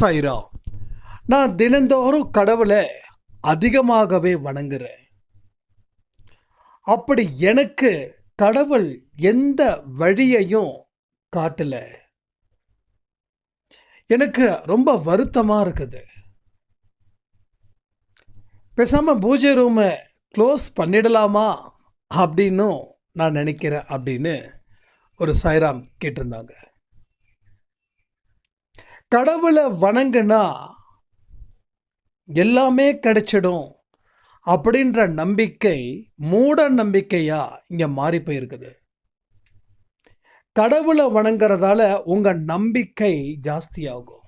சைரா நான் தினந்தோறும் கடவுளை அதிகமாகவே வணங்குறேன். அப்படி எனக்கு கடவுள் எந்த வழியையும் காட்டல. எனக்கு ரொம்ப வருத்தமாக இருக்குது. பேசாமல் பூஜை ரூமை க்ளோஸ் பண்ணிடலாமா அப்படின்னும் நான் நினைக்கிறேன் அப்படின்னு ஒரு சாய்ராம் கேட்டிருந்தாங்க. கடவுளை வணங்குனா எல்லாமே கிடைச்சிடும் அப்படின்ற நம்பிக்கை மூட நம்பிக்கையாக இங்கே மாறி போயிருக்குது. கடவுளை வணங்குறதால உங்கள் நம்பிக்கை ஜாஸ்தியாகும்.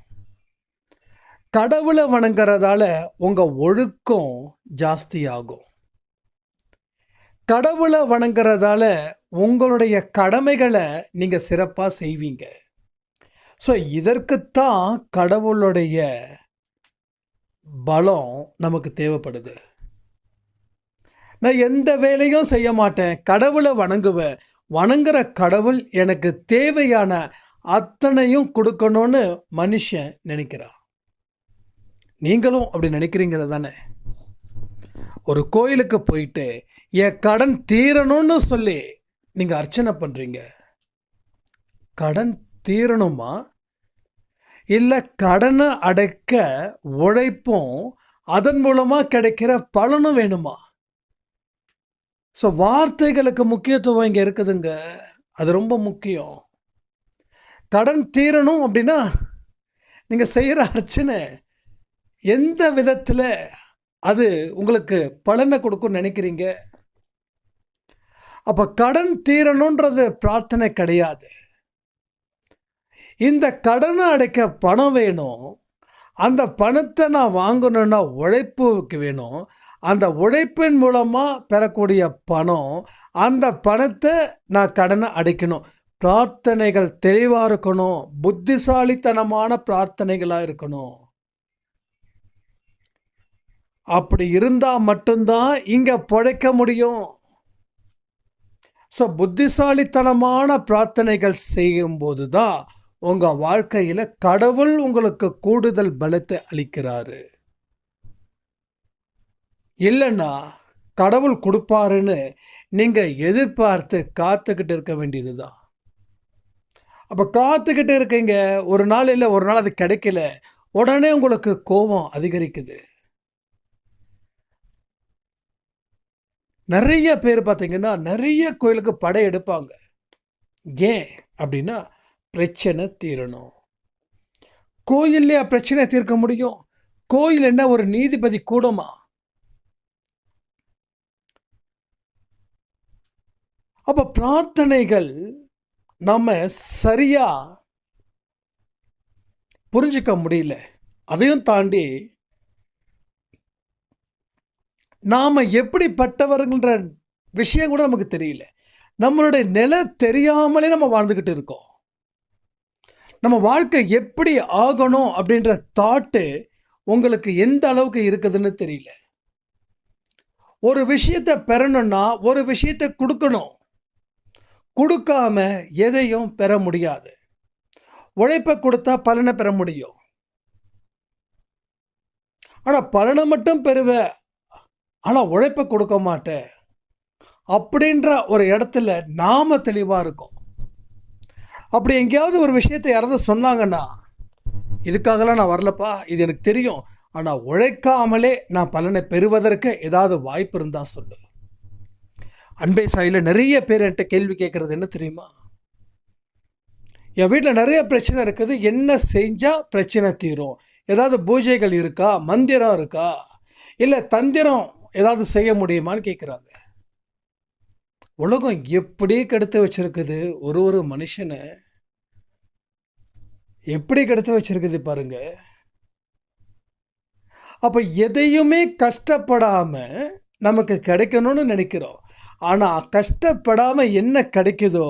கடவுளை வணங்குறதால உங்கள் ஒழுக்கம் ஜாஸ்தியாகும். கடவுளை வணங்குறதால உங்களுடைய கடமைகளை நீங்கள் சிறப்பாக செய்வீங்க. ஸோ இதற்குத்தான் கடவுளுடைய பலம் நமக்கு தேவைப்படுது. நான் எந்த வேலையும் செய்ய மாட்டேன். கடவுளை வணங்குவேன். வணங்குற கடவுள் எனக்கு தேவையான அத்தனையும் கொடுக்கணும்னு மனுஷன் நினைக்கிறான். நீங்களும் அப்படி நினைக்கிறீங்க தானே? ஒரு கோயிலுக்கு போயிட்டு என் கடன் தீரணும்னு சொல்லி நீங்கள் அர்ச்சனை பண்ணுறீங்க கடன் தீரணுமா? இல்லை கடனை அடைக்க உழைப்பும் அதன் மூலமாக கிடைக்கிற பலனும் வேணுமா? ஸோ வார்த்தைகளுக்கு முக்கியத்துவம் இங்கே இருக்குதுங்க. அது ரொம்ப முக்கியம். கடன் தீரணும் அப்படின்னா நீங்கள் செய்கிற அர்ச்சனை எந்த விதத்தில் அது உங்களுக்கு பலனை கொடுக்கும்னு நினைக்கிறீங்க? அப்போ கடன் தீரணுன்றது பிரார்த்தனை கிடையாது. இந்த கடனை அடைக்க பணம் வேணும். அந்த பணத்தை நான் வாங்கணுன்னா உழைப்புக்கு வேணும். அந்த உழைப்பின் மூலமாக பெறக்கூடிய பணம் அந்த பணத்தை நான் கடனை அடைக்கணும். பிரார்த்தனைகள் தெளிவாக இருக்கணும். புத்திசாலித்தனமான பிரார்த்தனைகளாக இருக்கணும். அப்படி இருந்தால் மட்டும்தான் இங்கே பிழைக்க முடியும். ஸோ புத்திசாலித்தனமான பிரார்த்தனைகள் செய்யும்போது தான் உங்கள் வாழ்க்கையில் கடவுள் உங்களுக்கு கூடுதல் பலத்தை அளிக்கிறாரு. இல்லைன்னா கடவுள் கொடுப்பாருன்னு நீங்கள் எதிர்பார்த்து காத்துக்கிட்டு இருக்க வேண்டியது தான் அப்போ காத்துக்கிட்டு இருக்கீங்க ஒரு நாள் இல்லை ஒரு நாள் அது கிடைக்கல உடனே உங்களுக்கு கோபம் அதிகரிக்குது. நிறைய பேர் பார்த்தீங்கன்னா நிறைய கோயிலுக்கு படை எடுப்பாங்க. ஏன் அப்படின்னா பிரச்சனை தீரணும். கோயில்லையா பிரச்சனை தீர்க்க முடியும். கோயில் என்ன ஒரு நீதிபதி கூடமா? அப்ப பிரார்த்தனைகள் நம்ம சரியா புரிஞ்சுக்க முடியல. அதையும் தாண்டி நாம் எப்படிப்பட்டவர்கள்ன்ற விஷயம் கூட நமக்கு தெரியல. நம்மளுடைய நிலை தெரியாமலே நம்ம வாழ்ந்துக்கிட்டு இருக்கோம். நம்ம வாழ்க்கை எப்படி ஆகணும் அப்படின்ற தாட்டு உங்களுக்கு எந்த அளவுக்கு இருக்குதுன்னு தெரியல. ஒரு விஷயத்தை பெறணும்னா ஒரு விஷயத்தை கொடுக்கணும். கொடுக்காம எதையும் பெற முடியாது. உழைப்பை கொடுத்தா பலனை பெற முடியும். ஆனால் பலனை மட்டும் பெறுவ ஆனால் உழைப்பை கொடுக்க மாட்டேன் அப்படின்ற ஒரு இடத்துல நாம தெளிவாக இருக்கோம். அப்படி எங்கேயாவது ஒரு விஷயத்தை யாராவது சொன்னாங்கன்னா இதுக்காகலாம் நான் வரலப்பா இது எனக்கு தெரியும். ஆனால் உழைக்காமலே நான் பலனை பெறுவதற்கு ஏதாவது வாய்ப்பு இருந்தால் சொல்லு. அன்பை சாயில் நிறைய பேர் என்கிட்ட கேள்வி கேட்குறது என்ன தெரியுமா? என் வீட்டில் நிறைய பிரச்சனை இருக்குது என்ன செஞ்சால் பிரச்சனை தீரும்? ஏதாவது பூஜைகள் இருக்கா? மந்திரம் இருக்கா? இல்லை தந்திரம் ஏதாவது செய்ய முடியுமான்னு கேட்குறாங்க உலகம் எப்படி கெடுத்து வச்சிருக்குது? ஒரு ஒரு மனுஷனை எப்படி கெடுத்து வச்சுருக்குது பாருங்க. அப்போ எதையுமே கஷ்டப்படாமல் நமக்கு கிடைக்கணும்னு நினைக்கிறோம். ஆனால் கஷ்டப்படாமல் என்ன கிடைக்குதோ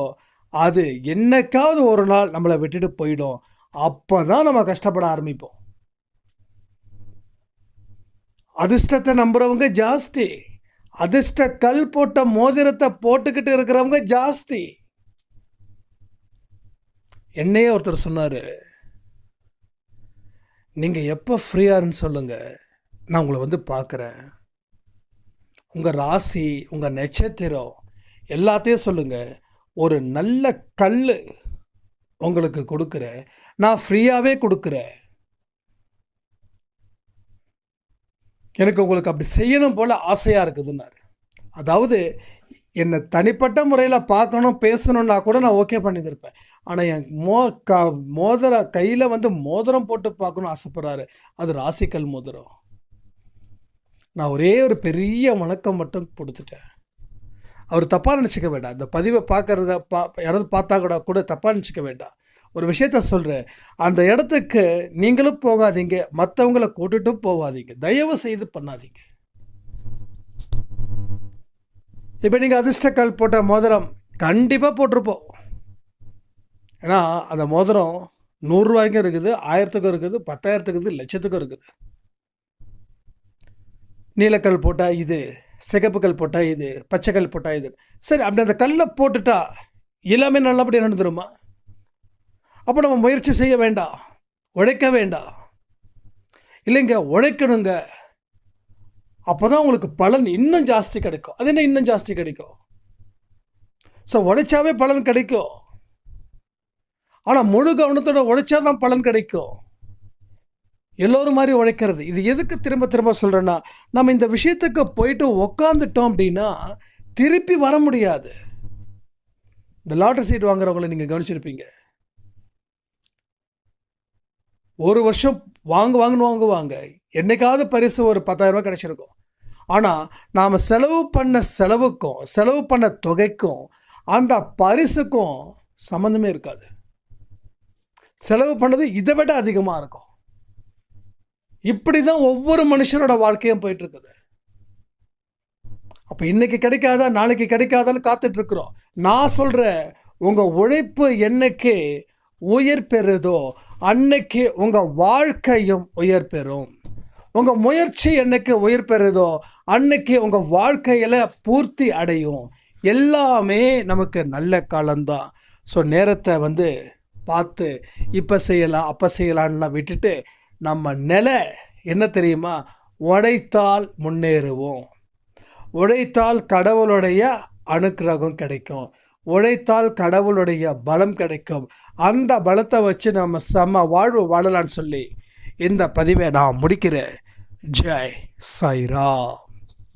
அது என்னைக்காவது ஒரு நாள் நம்மளை விட்டுட்டு போயிடும். அப்போ தான் நம்ம கஷ்டப்பட ஆரம்பிப்போம். அதிர்ஷ்டத்தை நம்புகிறவங்க ஜாஸ்தி. அதிர்ஷ்ட கல் போட்ட மோதிரத்தை போட்டுக்கிட்டு இருக்கிறவங்க ஜாஸ்தி. என்னையே ஒருத்தர் சொன்னார் நீங்கள் எப்போ ஃப்ரீயாருன்னு சொல்லுங்கள் நான் உங்களை வந்து பார்க்குறேன் உங்கள் ராசி உங்கள் நட்சத்திரம் எல்லாத்தையும் சொல்லுங்கள் ஒரு நல்ல கல் உங்களுக்கு கொடுக்குறேன். நான் ஃப்ரீயாகவே கொடுக்குறேன். எனக்கு உங்களுக்கு அப்படி செய்யணும் போல் ஆசையாக இருக்குதுன்னாரு. அதாவது என்னை தனிப்பட்ட முறையில் பார்க்கணும் பேசணுன்னா கூட நான் ஓகே பண்ணியிருப்பேன் ஆனால் என் மோ க மோதிர கையில் வந்து மோதிரம் போட்டு பார்க்கணும் ஆசைப்படுறாரு. அது ராசிக்கல் மோதிரம். நான் ஒரே ஒரு பெரிய வணக்கம் மட்டும் கொடுத்துட்டேன். அவர் தப்பாக நினச்சிக்க வேண்டாம். இந்த பதிவை பார்க்குறத பா யாராவது பார்த்தா கூட கூட தப்பாக நினச்சிக்க வேண்டாம். ஒரு விஷயத்த சொல்கிறேன் அந்த இடத்துக்கு நீங்களும் போகாதீங்க. மற்றவங்கள கூட்டுட்டும் போகாதீங்க. தயவு செய்து பண்ணாதீங்க. இப்போ நீங்கள் அதிர்ஷ்டக்கால் போட்ட மோதிரம் கண்டிப்பாக போட்டிருப்போம். ஏன்னா அந்த மோதிரம் நூறுரூவாய்க்கும் இருக்குது ஆயிரத்துக்கும் இருக்குது பத்தாயிரத்துக்கு இருக்குது லட்சத்துக்கும் இருக்குது. நீலக்கல் போட்டால் இது சிகப்புக்கல் போட்டால் இது பச்சைக்கல் போட்டால் இது. சரி அப்படி அந்த கல்லை போட்டுட்டா எல்லாமே நல்லபடியாக நடந்துருமா அப்போ நம்ம முயற்சி செய்ய வேண்டாம். உழைக்க வேண்டாம். இல்லைங்க உழைக்கணுங்க. அப்போ தான் உங்களுக்கு பலன் இன்னும் ஜாஸ்தி கிடைக்கும். அது என்ன இன்னும் ஜாஸ்தி கிடைக்கும்? ஸோ உழைச்சாவே பலன் கிடைக்கும். ஆனால் முழு கவனத்தோட உழைச்சா தான் பலன் கிடைக்கும். எல்லோரும் மாதிரி உழைக்கிறது. இது எதுக்கு திரும்ப திரும்ப சொல்கிறேன்னா நம்ம இந்த விஷயத்துக்கு போயிட்டு உக்காந்துட்டோம் அப்படின்னா திருப்பி வர முடியாது. இந்த லாட்டரி சீட் வாங்குறவங்களை நீங்கள் கவனிச்சிருப்பீங்க. ஒரு வருஷம் வாங்க வாங்கன்னு வாங்குவாங்க. என்னைக்காவது பரிசு ஒரு பத்தாயிரரூபா கிடச்சிருக்கும். ஆனால் நாம் செலவு பண்ண செலவுக்கும் செலவு பண்ண தொகைக்கும் அந்த பரிசுக்கும் சம்மந்தமே இருக்காது. செலவு பண்ணது இதை விட அதிகமாக இருக்கும். இப்படி தான் ஒவ்வொரு மனுஷனோட வாழ்க்கையும் போயிட்டுருக்குது. அப்போ இன்றைக்கி கிடைக்காதா நாளைக்கு கிடைக்காதான்னு காத்துட்ருக்குறோம் நான் சொல்கிற உங்கள் உழைப்பு என்னைக்கு உயர் பெறுதோ அன்னைக்கு உங்கள் வாழ்க்கையும் உயர் பெறும் உங்கள் முயற்சி என்னைக்கு உயிர் பெறுதோ அன்னைக்கு உங்கள் வாழ்க்கையில் பூர்த்தி அடையும். எல்லாமே நமக்கு நல்ல காலம்தான். ஸோ நேரத்தை வந்து பார்த்து இப்போ செய்யலாம் அப்போ செய்யலான்லாம் விட்டுட்டு நம்ம நிலை என்ன தெரியுமா? உழைத்தால் முன்னேறுவோம். உழைத்தால் கடவுளுடைய அனுக்கிரகம் கிடைக்கும். உழைத்தால் கடவுளுடைய பலம் கிடைக்கும். அந்த பலத்தை வச்சு நம்ம செம்ம வாழ்வு வாழலான்னு சொல்லி இந்த பதிவை நான் முடிக்கிறேன். ஜெய் சாய்ராம்.